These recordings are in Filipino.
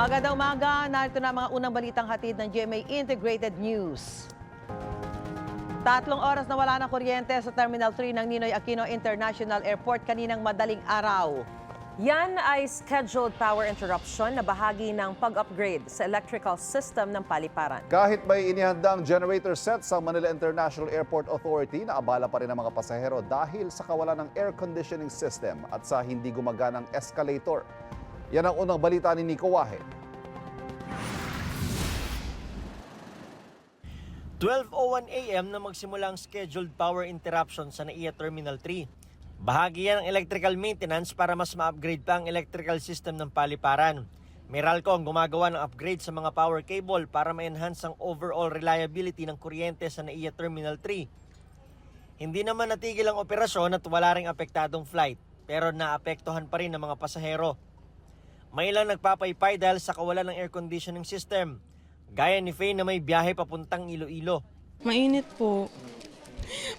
Magandang umaga, narito na mga unang balitang hatid ng GMA Integrated News. Tatlong oras na wala ng kuryente sa Terminal 3 ng Ninoy Aquino International Airport kaninang madaling araw. Yan ay scheduled power interruption na bahagi ng pag-upgrade sa electrical system ng paliparan. Kahit may inihandang generator set sa Manila International Airport Authority, naabala pa rin ang mga pasahero dahil sa kawalan ng air conditioning system at sa hindi gumaganang escalator. Yan ang unang balita ni Nico Wahe. 12.01 a.m. na magsimula ang scheduled power interruption sa NAIA Terminal 3. Bahagi yan ng electrical maintenance para mas ma-upgrade pa ang electrical system ng paliparan. Meralco ang gumagawa ng upgrade sa mga power cable para ma-enhance ang overall reliability ng kuryente sa NAIA Terminal 3. Hindi naman natigil ang operasyon at wala ring apektadong flight, pero naapektuhan pa rin ng mga pasahero. May ilang nagpapaypay dahil sa kawalan ng air conditioning system. Gaya ni Faye na may biyahe papuntang Iloilo. Mainit po.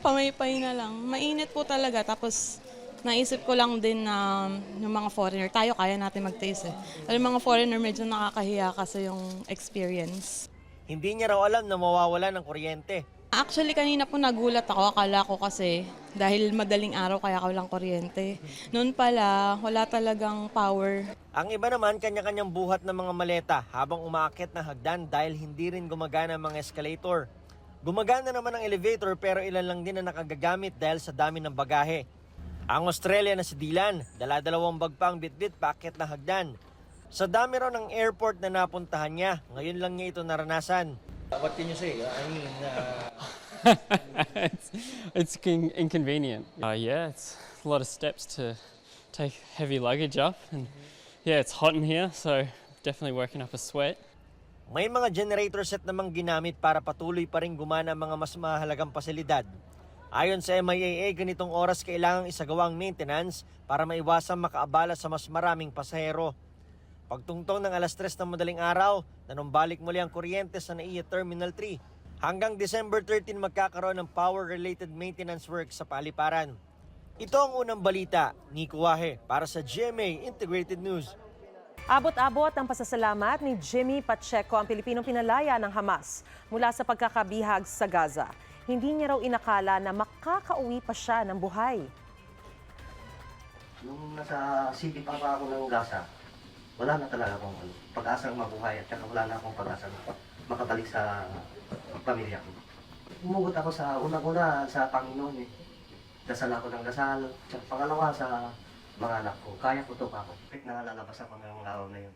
Pamaypay na lang. Mainit po talaga. Tapos naisip ko lang din na yung mga foreigner, tayo kaya natin mag-taste eh. Pero yung mga foreigner medyo nakakahiya kasi yung experience. Hindi niya raw alam na mawawala ng kuryente. Actually, kanina po nagulat ako. Akala ko kasi dahil madaling araw kaya ako lang kuryente. Noon pala, wala talagang power. Ang iba naman kanya-kanyang buhat ng mga maleta habang umaakit ng hagdan dahil hindi rin gumagana ang mga escalator. Gumagana naman ang elevator pero ilan lang din ang nakagagamit dahil sa dami ng bagahe. Ang Australia na si Dylan, dala-dalawang bag pa ang bitbit paakit ng hagdan. Sa dami raw ng airport na napuntahan niya, ngayon lang niya ito naranasan. What can you say? I mean, it's it's con- inconvenient. Uh, yeah, it's a lot of steps to take heavy luggage up, and yeah, it's hot in here, so definitely working up a sweat. May mga generator set namang ginamit para patuloy pa rin gumana ang mga mas mahalagang pasilidad. Ayon sa MIAA, ganitong oras kailangang isagawa ang maintenance para maiwasan makaabala sa mas maraming pasahero. Pagtungtong ng alas 3 ng madaling araw, nanumbalik muli ang kuryente sa NAIA Terminal 3. Hanggang December 13 magkakaroon ng power-related maintenance work sa paliparan. Ito ang unang balita, Nico Wahe, para sa GMA Integrated News. Abot-abot ang pasasalamat ni Jimmy Pacheco ang Pilipinong pinalaya ng Hamas mula sa pagkakabihag sa Gaza. Hindi niya raw inakala na makakauwi pa siya ng buhay. Nung nasa city pa pa ako ng Gaza, wala na talaga akong ano, pag-asang mabuhay at saka wala na akong pag-asang makabalik sa pamilya ko. Umugot ako sa unang-una sa Panginoon eh. Dasal ako ng dasal. Tsaka pangalawa sa mga anak ko. Kaya ko to pa ako. Kahit nalalabas ako ng araw na yun.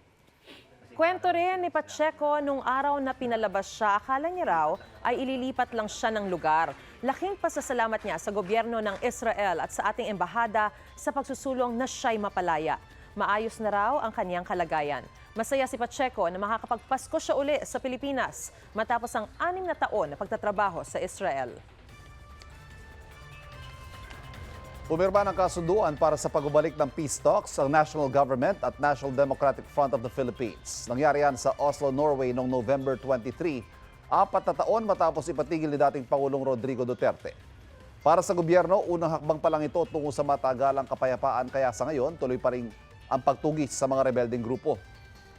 Kwento rin ni Pacheco nung araw na pinalabas siya, akala niya raw ay ililipat lang siya ng lugar. Laking pasasalamat niya sa gobyerno ng Israel at sa ating embahada sa pagsusulong na siya'y mapalaya. Maayos na raw ang kanyang kalagayan. Masaya si Pacheco na makakapagpasko siya uli sa Pilipinas matapos ang anim na taon na pagtatrabaho sa Israel. Pumirma ng kasunduan para sa pagbabalik ng peace talks ang national government at National Democratic Front of the Philippines. Nangyari yan sa Oslo, Norway noong November 23, apat na taon matapos ipatigil ni dating Pangulong Rodrigo Duterte. Para sa gobyerno, unang hakbang pa lang ito tungo sa matagalang kapayapaan kaya sa ngayon tuloy pa rin ang pagtugis sa mga rebelding grupo.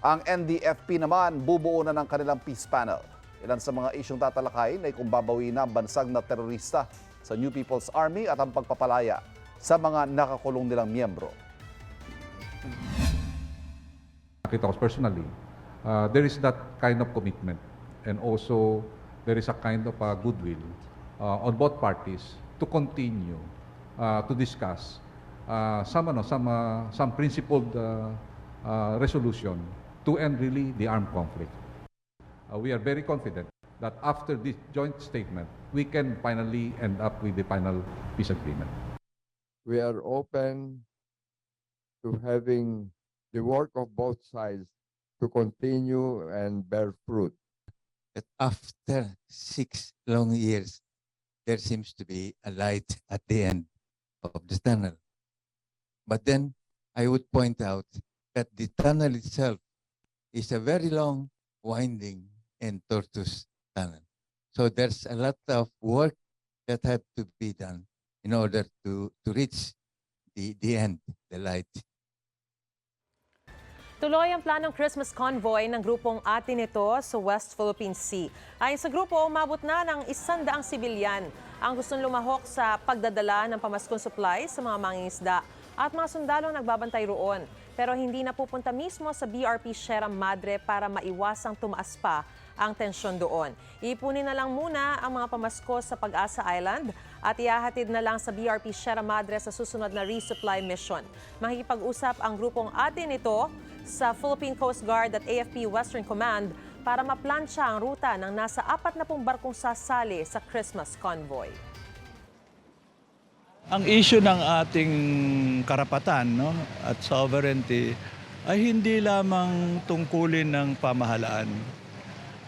Ang NDFP naman bubuo na ng kanilang peace panel. Ilan sa mga isyong tatalakayin ay kung babawi na ang bansag na terorista sa New People's Army at ang pagpapalaya sa mga nakakulong nilang miyembro. nakita ko personally, uh, there is that kind of commitment and also there is a kind of uh, goodwill uh, on both parties to continue uh, to discuss uh, some ano, some uh, some principled uh, uh, resolution to end really the armed conflict. Uh, we are very confident that after this joint statement, we can finally end up with the final peace agreement. we are open to having the work of both sides to continue and bear fruit. that after six long years, there seems to be a light at the end of the tunnel. But then I would point out that the tunnel itself is a very long, winding, and tortuous tunnel. So there's a lot of work that have to be done in order to, to reach the, the end, the light. Tuloy ang planong Christmas convoy ng grupong Atin ito sa West Philippine Sea. Ayon sa grupo, umabot na ng isandaang sibilyan ang gustong lumahok sa pagdadala ng pamaskong supply sa mga mangingisda at mga sundalong nagbabantay roon. Pero hindi na pupunta mismo sa BRP Sierra Madre para maiwasang tumaas pa ang tensyon doon. Ipunin na lang muna ang mga pamasko sa Pag-asa Island at ihahatid na lang sa BRP Sierra Madre sa susunod na resupply mission. Makikipag-usap ang grupong atin ito sa Philippine Coast Guard at AFP Western Command para maplansya ang ruta ng nasa apat na pong barkong sasali sa Christmas convoy. Ang issue ng ating karapatan no, at sovereignty ay hindi lamang tungkulin ng pamahalaan.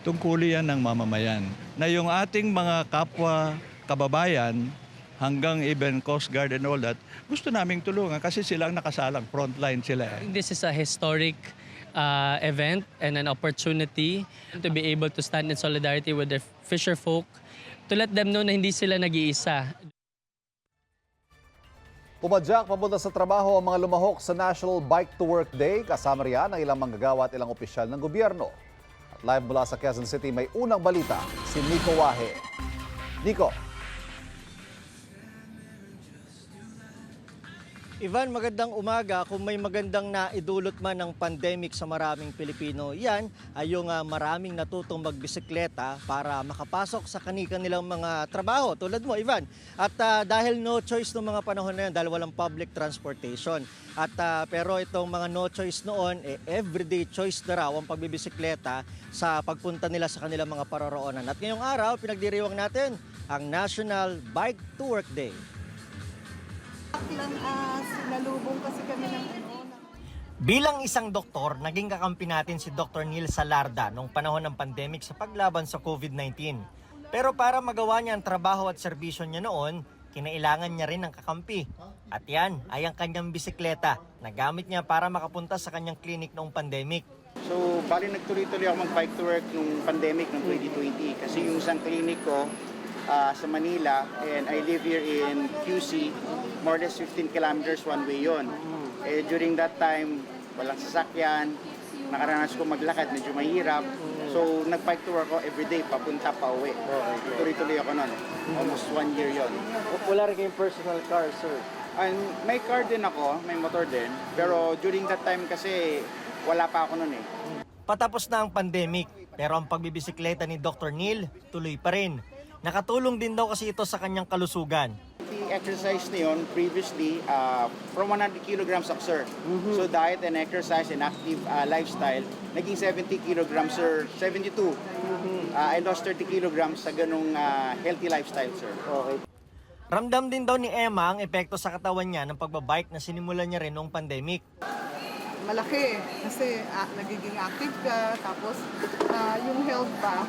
Tungkulin yan ng mamamayan. Na yung ating mga kapwa kababayan hanggang even Coast Guard and all that, gusto naming tulungan kasi silang nakasalang, frontline sila. eh. This is a historic uh, event and an opportunity to be able to stand in solidarity with the fisher folk to let them know na hindi sila nag-iisa. Pumadyak papunta sa trabaho ang mga lumahok sa National Bike to Work Day. Kasama riyan ang ilang manggagawa at ilang opisyal ng gobyerno. At live mula sa Quezon City, may unang balita, si Nico Wahe. Nico, Ivan, magandang umaga. Kung may magandang naidulot man ng pandemic sa maraming Pilipino, yan ay yung ah, maraming natutong magbisikleta para makapasok sa kani-kanilang mga trabaho. Tulad mo, Ivan. At ah, dahil no choice noong mga panahon na yan, dahil walang public transportation. At ah, pero itong mga no choice noon, eh, everyday choice na raw ang pagbibisikleta sa pagpunta nila sa kanilang mga paroroonan. At ngayong araw, pinagdiriwang natin ang National Bike to Work Day. Lang ah, sinalubong kasi kami ng ano, ng Bilang isang doktor, naging kakampi natin si Dr. Neil Salarda noong panahon ng pandemic sa paglaban sa COVID-19. Pero para magawa niya ang trabaho at serbisyo niya noon, kinailangan niya rin ng kakampi. At yan ay ang kanyang bisikleta na gamit niya para makapunta sa kanyang clinic noong pandemic. So, bali nagtuloy-tuloy ako mag-bike to work nung pandemic ng 2020 kasi yung isang clinic ko ah, sa Manila and I live here in QC, more or less 15 kilometers one way yon. Eh, during that time, walang sasakyan, nakaranas ko maglakad, medyo mahirap. So, nag-bike to work ako everyday, papunta pa uwi. Tuloy-tuloy ako nun. Almost one year yon. Wala rin kayong personal car, sir. And may car din ako, may motor din. Pero during that time kasi, wala pa ako nun eh. Patapos na ang pandemic, pero ang pagbibisikleta ni Dr. Neil tuloy pa rin. Nakatulong din daw kasi ito sa kanyang kalusugan. The exercise na yun, previously, uh, from 100 kilograms of sir. So diet and exercise and active uh, lifestyle, naging 70 kilograms sir, 72. Uh, I lost 30 kilograms sa ganung uh, healthy lifestyle sir. Ramdam din daw ni Emma ang epekto sa katawan niya ng pagbabike na sinimulan niya rin noong pandemic. Malaki. Kasi ah, nagiging active ka tapos ah, yung health ba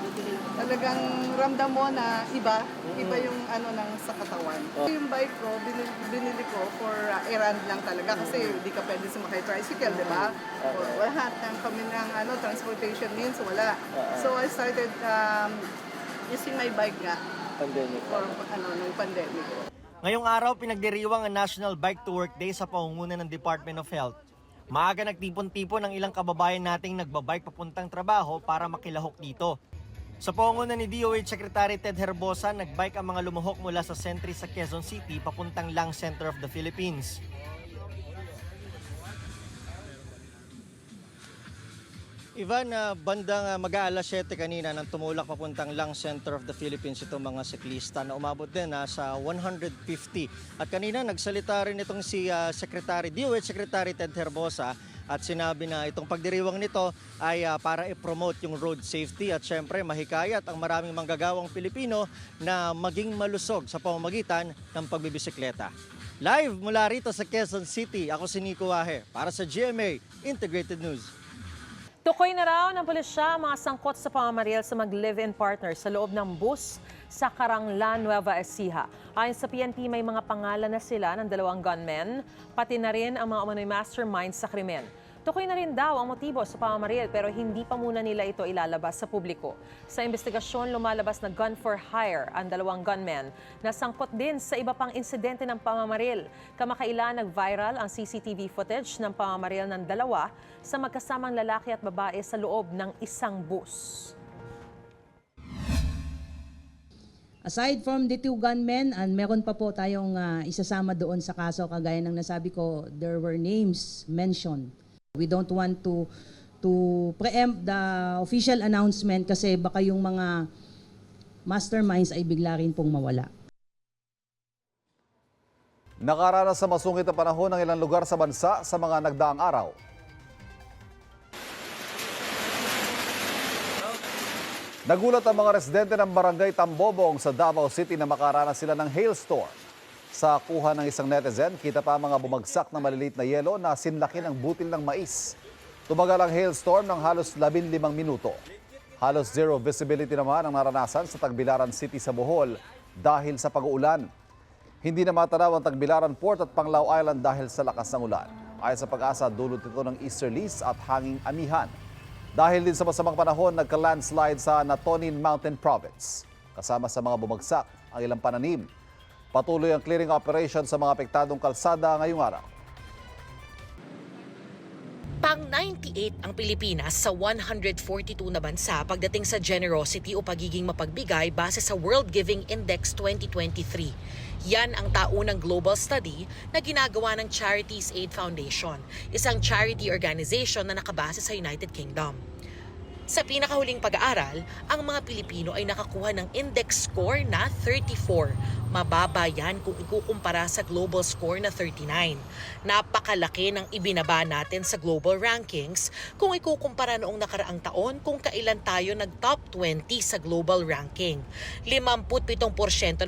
talagang ramdam mo na iba iba yung ano ng sa katawan. Yung bike ko binili, binili ko for ah, errand lang talaga kasi hindi ka pwede sumakay tricycle di ba? Or lahat ng kami ng ano transportation means wala. So I started um, using my bike nga. Pandemic. for ano nung pandemic. Ngayong araw, pinagdiriwang ang National Bike to Work Day sa pangunguna ng Department of Health. Maaga nagtipon-tipon ang ilang kababayan nating nagbabike papuntang trabaho para makilahok dito. Sa pangunguna ni DOH Secretary Ted Herbosa, nagbike ang mga lumuhok mula sa Sentry sa Quezon City papuntang Lang Center of the Philippines. Ivan, uh, bandang uh, mag-aalas 7 kanina nang tumulak papuntang Lang Center of the Philippines itong mga siklista na umabot din uh, sa 150. At kanina nagsalita rin itong si uh, Secretary, DOH Secretary Ted Herbosa at sinabi na itong pagdiriwang nito ay uh, para i-promote yung road safety at syempre mahikayat ang maraming manggagawang Pilipino na maging malusog sa pamamagitan ng pagbibisikleta. Live mula rito sa Quezon City, ako si Nico Wahe para sa GMA Integrated News. Tukoy na raw ng pulisya ang mga sangkot sa pamamaril sa mag-live-in partner sa loob ng bus sa Carangla, Nueva Ecija. Ayon sa PNP, may mga pangalan na sila ng dalawang gunmen, pati na rin ang mga umano'y mastermind sa krimen. Tukoy na rin daw ang motibo sa pamamaril pero hindi pa muna nila ito ilalabas sa publiko. Sa investigasyon, lumalabas na gun for hire ang dalawang gunmen na sangkot din sa iba pang insidente ng pamamaril. Kamakailan nag-viral ang CCTV footage ng pamamaril ng dalawa sa magkasamang lalaki at babae sa loob ng isang bus. Aside from the two gunmen, and meron pa po tayong ah, isasama doon sa kaso, kagaya ng nasabi ko, there were names mentioned. We don't want to to preempt the official announcement kasi baka yung mga masterminds ay bigla rin pong mawala. Nakaranas sa masungit na panahon ng ilang lugar sa bansa sa mga nagdaang araw. Nagulat ang mga residente ng barangay Tambobong sa Davao City na makaranas sila ng hailstorm. Sa kuha ng isang netizen, kita pa mga bumagsak na maliliit na yelo na sinlaki ng butil ng mais. Tumagal ang hailstorm ng halos 15 minuto. Halos zero visibility naman ang naranasan sa Tagbilaran City sa Bohol dahil sa pag-uulan. Hindi na matanaw ang Tagbilaran Port at Panglao Island dahil sa lakas ng ulan. Ayon sa pag-asa, dulot ito ng easterlies at hanging amihan. Dahil din sa masamang panahon, nagka-landslide sa Natonin Mountain Province. Kasama sa mga bumagsak ang ilang pananim. Patuloy ang clearing operation sa mga apektadong kalsada ngayong araw. Pang 98 ang Pilipinas sa 142 na bansa pagdating sa generosity o pagiging mapagbigay base sa World Giving Index 2023. Yan ang taunang global study na ginagawa ng Charities Aid Foundation, isang charity organization na nakabase sa United Kingdom. Sa pinakahuling pag-aaral, ang mga Pilipino ay nakakuha ng index score na 34. Mababa yan kung ikukumpara sa global score na 39. Napakalaki ng ibinaba natin sa global rankings kung ikukumpara noong nakaraang taon kung kailan tayo nag-top 20 sa global ranking. 57%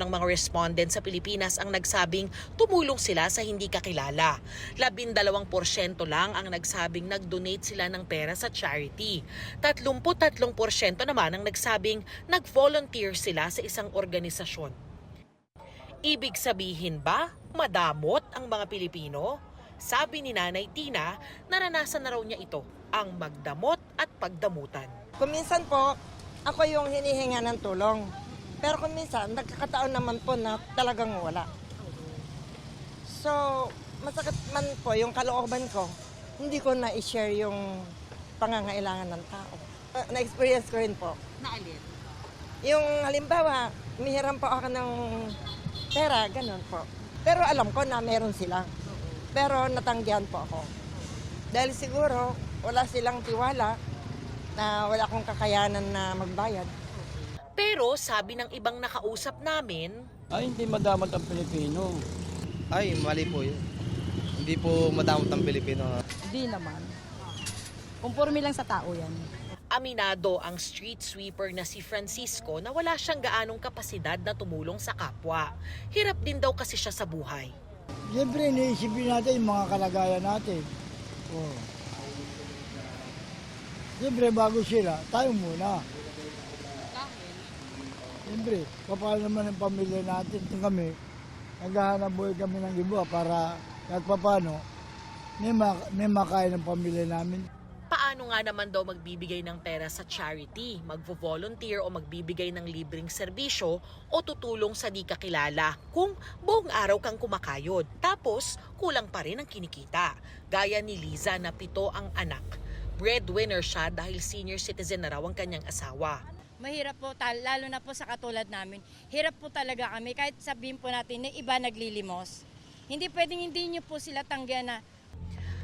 ng mga respondents sa Pilipinas ang nagsabing tumulong sila sa hindi kakilala. 12% lang ang nagsabing nag-donate sila ng pera sa charity. 33% naman ang nagsabing nag-volunteer sila sa isang organisasyon. Ibig sabihin ba madamot ang mga Pilipino? Sabi ni Nanay Tina, naranasan na raw niya ito, ang magdamot at pagdamutan. Kuminsan po, ako yung hinihinga ng tulong. Pero kung minsan, nagkakataon naman po na talagang wala. So, masakit man po yung kalooban ko, hindi ko na-share yung pangangailangan ng tao. Uh, Na-experience ko rin po. Naalin? Yung halimbawa, mihiram po ako ng pera, ganun po. Pero alam ko na meron sila. Pero natanggihan po ako. Dahil siguro, wala silang tiwala na wala akong kakayanan na magbayad. Pero sabi ng ibang nakausap namin, Ay, hindi madamot ang Pilipino. Ay, mali po yun. Hindi po madamot ang Pilipino. Hindi naman. Conforme lang sa tao yan. Aminado ang street sweeper na si Francisco na wala siyang gaanong kapasidad na tumulong sa kapwa. Hirap din daw kasi siya sa buhay. Siyempre, iniisipin natin yung mga kalagayan natin. Oh. Siyempre, bago sila, tayo muna. Siyempre, paano naman ang pamilya natin? Kami, naghahanap buhay kami ng iba para kahit papano, may, mak- may makain ng pamilya namin. Paano nga naman daw magbibigay ng pera sa charity, magvo-volunteer o magbibigay ng libreng serbisyo o tutulong sa di kakilala kung buong araw kang kumakayod. Tapos, kulang pa rin ang kinikita. Gaya ni Liza na pito ang anak. Breadwinner siya dahil senior citizen na raw ang kanyang asawa. Mahirap po, lalo na po sa katulad namin. Hirap po talaga kami, kahit sabihin po natin na iba naglilimos. Hindi pwedeng hindi nyo po sila tanggihan na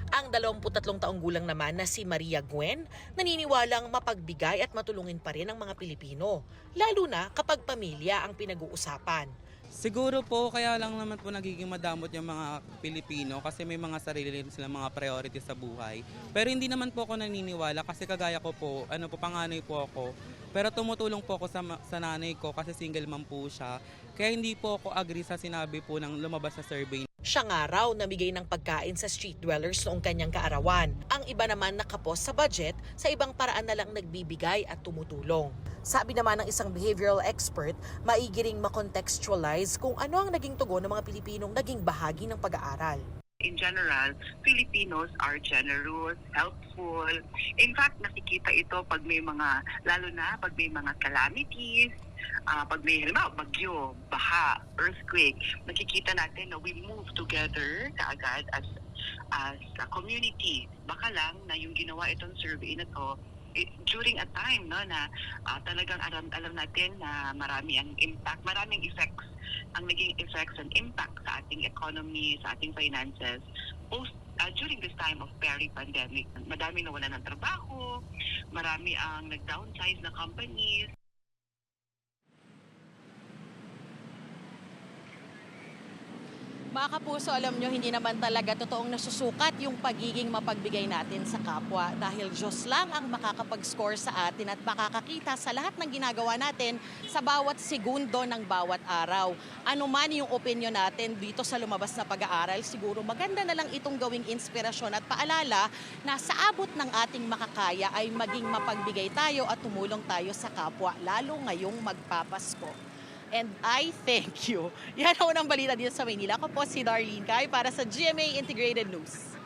Ang 23 taong gulang naman na si Maria Gwen, naniniwalang mapagbigay at matulungin pa rin ang mga Pilipino, lalo na kapag pamilya ang pinag-uusapan. Siguro po, kaya lang naman po nagiging madamot yung mga Pilipino kasi may mga sarili rin silang mga priority sa buhay. Pero hindi naman po ako naniniwala kasi kagaya ko po, ano po, panganay po ako. Pero tumutulong po ako sa, sa nanay ko kasi single mom po siya. Kaya hindi po ako agree sa sinabi po ng lumabas sa survey Siya nga raw namigay ng pagkain sa street dwellers noong kanyang kaarawan. Ang iba naman nakapos sa budget, sa ibang paraan na lang nagbibigay at tumutulong. Sabi naman ng isang behavioral expert, maigi ring makontextualize kung ano ang naging tugon ng mga Pilipinong naging bahagi ng pag-aaral. In general, Filipinos are generous, helpful. In fact, nakikita ito pag may mga, lalo na pag may mga calamities, ah, pag may halimbawa, bagyo, baha, earthquake, nakikita natin na we move together kaagad as as a community. Baka lang na yung ginawa itong survey na to eh, during a time no na ah, talagang alam alam natin na marami ang impact, maraming effects ang naging effects and impact sa ating economy, sa ating finances post ah, during this time of peri-pandemic. Madami na wala ng trabaho, marami ang nag-downsize na companies, Mga kapuso, alam nyo, hindi naman talaga totoong nasusukat yung pagiging mapagbigay natin sa kapwa dahil Diyos lang ang makakapag-score sa atin at makakakita sa lahat ng ginagawa natin sa bawat segundo ng bawat araw. Ano man yung opinion natin dito sa lumabas na pag-aaral, siguro maganda na lang itong gawing inspirasyon at paalala na sa abot ng ating makakaya ay maging mapagbigay tayo at tumulong tayo sa kapwa, lalo ngayong magpapasko. And I thank you. Yan ang unang balita dito sa Maynila. Ako po si Darlene Kai para sa GMA Integrated News.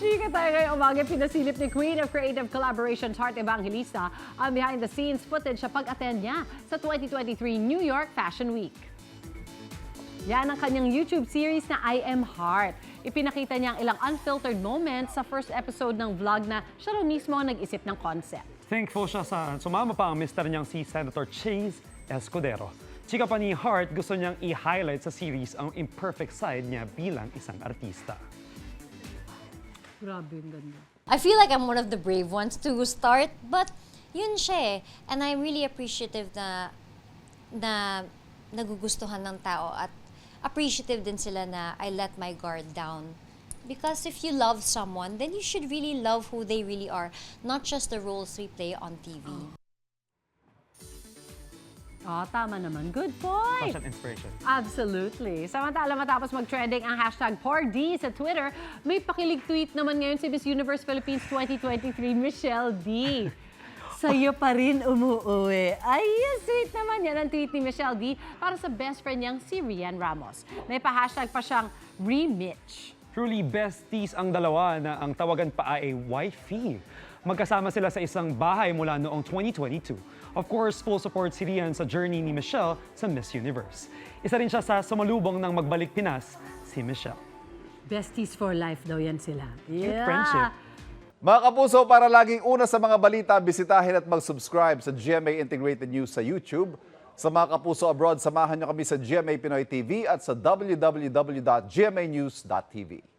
Chika tayo ngayong umaga. Pinasilip ni Queen of Creative Collaborations Heart Evangelista ang behind-the-scenes footage sa pag-attend niya sa 2023 New York Fashion Week. Yan ang kanyang YouTube series na I Am Heart. Ipinakita niya ang ilang unfiltered moments sa first episode ng vlog na siya raw mismo ang nag-isip ng concept. Thankful siya sa sumama pa ang mister niyang si Senator Chase Escudero. Chika pa ni Hart, gusto niyang i-highlight sa series ang imperfect side niya bilang isang artista. Grabe yung ganda. I feel like I'm one of the brave ones to start, but yun siya eh. And I'm really appreciative na, na nagugustuhan ng tao at appreciative din sila na I let my guard down. Because if you love someone, then you should really love who they really are, not just the roles we play on TV. Oh, tama naman. Good point! Fashion inspiration. Absolutely. Samantala matapos mag-trending ang hashtag 4D sa Twitter, may pakilig tweet naman ngayon si Miss Universe Philippines 2023, Michelle D. Sa'yo pa rin umuuwi. Ay, sweet naman yan ang tweet ni Michelle D para sa best friend niyang si Rian Ramos. May pa-hashtag pa siyang Remitch. Truly besties ang dalawa na ang tawagan pa ay wifey. Magkasama sila sa isang bahay mula noong 2022. Of course, full support si Rian sa journey ni Michelle sa Miss Universe. Isa rin siya sa sumalubong ng Magbalik Pinas, si Michelle. Besties for life daw yan sila. Cute friendship. Mga kapuso, para laging una sa mga balita, bisitahin at mag-subscribe sa GMA Integrated News sa YouTube. Sa mga kapuso abroad, samahan niyo kami sa GMA Pinoy TV at sa www.gmanews.tv.